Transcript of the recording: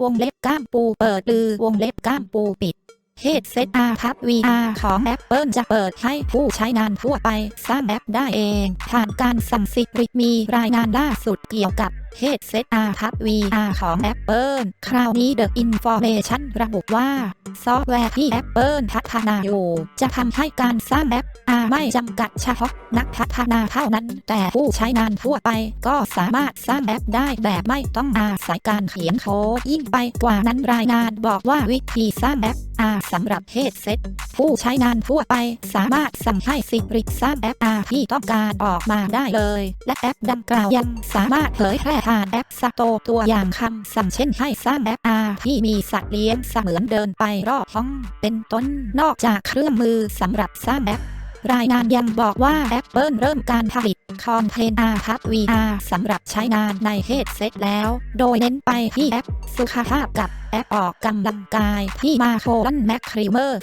วงเล็บก้ามปูเปิดลือวงเล็บก้ามปูปิด เฮดเซตอาพับ VR ของ Apple จะเปิดให้ผู้ใช้งานทั่วไปสร้างแอปได้เอง ผ่านการสั่งสิทธิ์มีรายงานล่าสุดเกี่ยวกับเฮดเซตอาพับ VR ของ Apple คราวนี้ The Information ระบุว่า ซอฟต์แวร์ที่ Apple พัฒนาอยู่ จะทำให้การสร้างแอปอาไม่จำกัดเฉพาะนักพัฒนาเท่านั้น แต่ผู้ใช้งานทั่วไปก็สามารถสร้างแอปได้แบบไม่ต้องอาศัยการเขียนโค้ดยิ่งไปกว่านั้นรายงานบอกว่าวิธีสร้างแอป อาสำหรับเฮดเซ็ตผู้ใช้งานทั่วไปสามารถสั่งให้สิริสร้างแอปอาที่ต้องการออกมาได้เลย และแอปดังกล่าวยังสามารถเผยแพร่ผ่านแอปสโตตัวอย่างคำสั่งเช่นให้สร้างแอปอาที่มีสัตว์เลี้ยงเสมือนเดินไปรอบห้อง เป็นต้นนอกจากเครื่องมือสำหรับสร้างแอป รายงานยังบอกว่า Apple เริ่มการผลิต คอนเทนต์ R พับ VR สำหรับใช้งานในเฮดเซ็ตแล้ว โดยเน้นไปที่แอปสุขภาพกับแอปออกกำลังกายที่มาโคลนแมคครีเมอร์